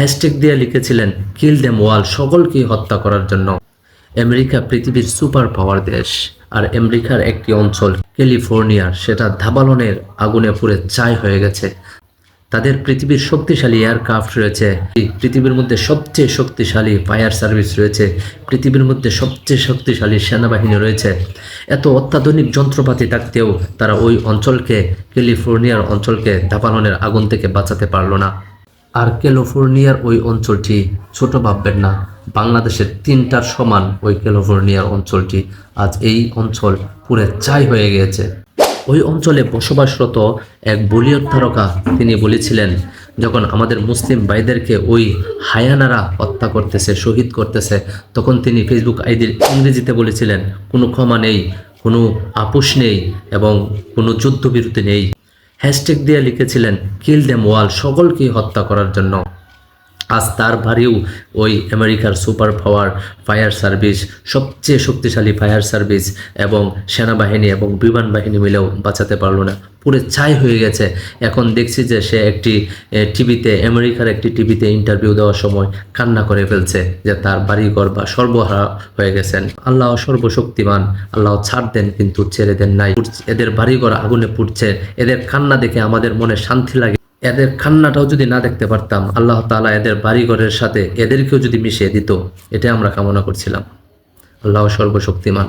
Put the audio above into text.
Hashtag দিয়ে লিখেছিলেন কিল them ওয়াল সকলকেই হত্যা করার জন্য। আমেরিকা পৃথিবীর সুপার পাওয়ার দেশ, আর আমেরিকার একটি অঞ্চল, ক্যালিফোর্নিয়া, সেটা ধাবালনের আগুনে পুড়ে চাই হয়ে গেছে। তাদের পৃথিবীর শক্তিশালী এয়ারক্রাফট রয়েছে। পৃথিবীর মধ্যে সবচেয়ে শক্তিশালী ফায়ার সার্ভিস রয়েছে। পৃথিবীর মধ্যে সবচেয়ে শক্তিশালী সেনাবাহিনী রয়েছে। এত অত্যাধুনিক যন্ত্রপাতি থাকতেও তারা ওই অঞ্চলকে, ক্যালিফোর্নিয়ার অঞ্চলকে ধাবালনের আগুন থেকে বাঁচাতে পারল না। আর ক্যালিফোর্নিয়ার ওই অঞ্চলটি ছোট ভাববেন না। বাংলাদেশের তিনটার সমান ওই ক্যালিফোর্নিয়ার অঞ্চলটি। আজ এই অঞ্চল পুরে চাই হয়ে গিয়েছে। ওই অঞ্চলে বসবাসরত এক বলিউড তারকা, তিনি বলেছিলেন, যখন আমাদের মুসলিম ভাইদেরকে ওই হায়ানারা হত্যা করতেছে, শহীদ করতেছে, তখন তিনি ফেসবুক আইডির ইংরেজিতে বলেছিলেন, কোনো ক্ষমা নেই, কোনো আপোষ নেই এবং কোনো যুদ্ধবিরতি নেই হ্যাশট্যাগ দিয়ে লিখেছিলেন কিল দেম ওয়াল সকলকে হত্যা করার জন্য। আজ তার বাড়িও ওই আমেরিকার সুপার পাওয়ার ফায়ার সার্ভিস, সবচেয়ে শক্তিশালী ফায়ার সার্ভিস এবং সেনাবাহিনী এবং বিমান বাহিনী মিলেও বাঁচাতে পারল না। পুরো ছাই হয়ে গেছে। এখন দেখছি যে সে একটি টিভিতে, আমেরিকার একটি টিভিতে ইন্টারভিউ দেওয়ার সময় কান্না করে ফেলছে যে তার বাড়িঘর বা সর্বহারা হয়ে গেছেন। আল্লাহ সর্বশক্তিমান, আল্লাহ ছাড় দেন কিন্তু ছেড়ে দেন নাই। এদের বাড়িঘর আগুনে পুড়ছে। এদের কান্না দেখে আমাদের মনে শান্তি লাগে। এদের খান্নাটাও যদি না দেখতে পারতাম, আল্লাহ তালা এদের বাড়িঘরের সাথে এদেরকেও যদি মিশিয়ে দিত এটা আমরা কামনা করছিলাম। আল্লাহ সর্বশক্তিমান।